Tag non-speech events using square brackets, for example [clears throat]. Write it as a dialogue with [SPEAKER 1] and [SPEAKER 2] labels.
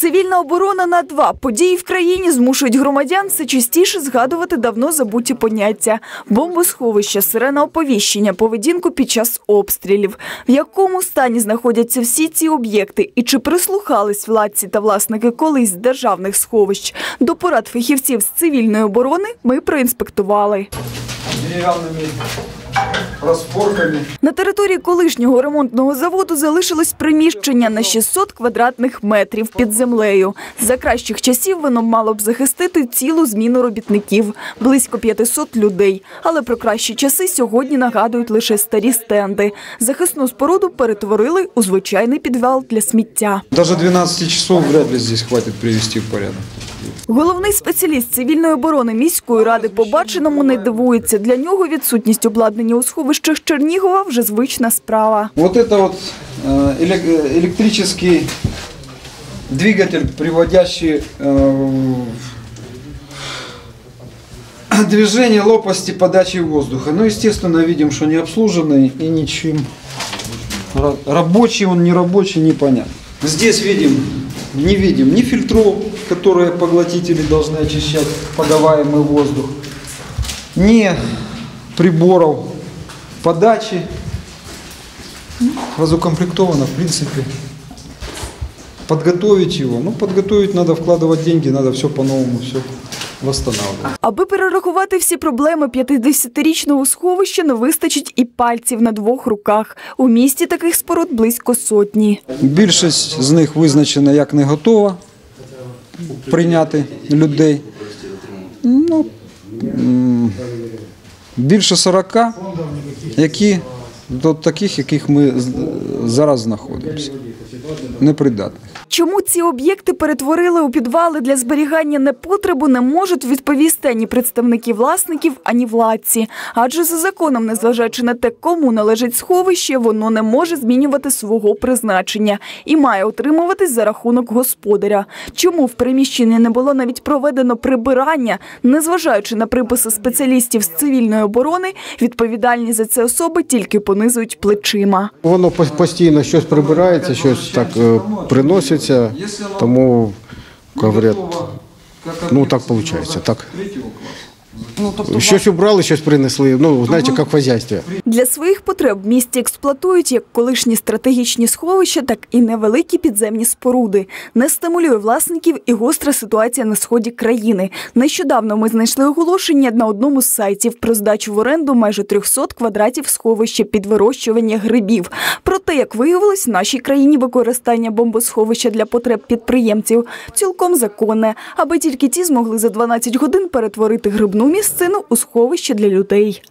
[SPEAKER 1] Цивільна оборона на два події в країні змушують громадян все частіше згадувати давно забуті поняття: бомбосховище, сирена оповіщення, поведінку під час обстрілів. В якому стані знаходяться всі ці об'єкти, і чи прислухались владці та власники колись державних сховищ до порад фахівців з цивільної оборони? Ми проінспектували.
[SPEAKER 2] деревянными распорками.
[SPEAKER 1] На території колишнього ремонтного заводу залишилось приміщення на 600 квадратних метрів під землею. За кращих часів воно мало б захистити цілу зміну робітників – близько 500 людей. Але про кращі часи сьогодні нагадують лише старі стенди. Захисну споруду перетворили у звичайний підвал для сміття.
[SPEAKER 2] Даже 12 часов вряд ли здесь хватит привести в порядок.
[SPEAKER 1] Головний спеціаліст цивільної оборони міської ради побаченому не дивується. Для нього відсутність обладнання у сховищах Чернігова вже звична справа.
[SPEAKER 2] Вот это вот э, элек- э, электрический двигатель, приводящий э, [clears throat] в движение лопасти подачи воздуха. Ну, естественно, видим, что не обслуженный и ничем. Ра- Рабочий он, не рабочий, непонятно. Здесь видим, не видим ни фильтров, которые поглотители должны очищать подаваемый воздух, ни приборов подачи. разукомплектовано, в принципе. Подготовить его. Ну, подготовить надо, вкладывать деньги, надо все по-новому, все восстанавливать.
[SPEAKER 1] Аби перерахувати всі проблеми 50-річного сховища, не вистачить і пальців на двох руках. У місті таких споруд близько сотні.
[SPEAKER 2] Більшість з них визначена як не готова прийняти людей. Ну, більше 40, які до таких, яких ми зараз знаходимося. Непридатних.
[SPEAKER 1] Чому ці об'єкти перетворили у підвали для зберігання непотребу, не можуть відповісти ані представники власників, ані владці. Адже за законом, незважаючи на те, кому належить сховище, воно не може змінювати свого призначення і має утримуватись за рахунок господаря. Чому в приміщенні не було навіть проведено прибирання, незважаючи на приписи спеціалістів з цивільної оборони, відповідальні за це особи тільки понизують плечима.
[SPEAKER 3] Воно постійно щось прибирається, щось так е, приноситься, тому говорять, ну так виходить. Так. Щось убрали, щось принесли. Ну, знаєте, як в хазяйстві.
[SPEAKER 1] Для своїх потреб в місті експлуатують як колишні стратегічні сховища, так і невеликі підземні споруди. Не стимулює власників і гостра ситуація на сході країни. Нещодавно ми знайшли оголошення на одному з сайтів про здачу в оренду майже 300 квадратів сховища під вирощування грибів. Проте, як виявилось, в нашій країні використання бомбосховища для потреб підприємців цілком законне, аби тільки ті змогли за 12 годин перетворити грибну місцину у сховище для людей.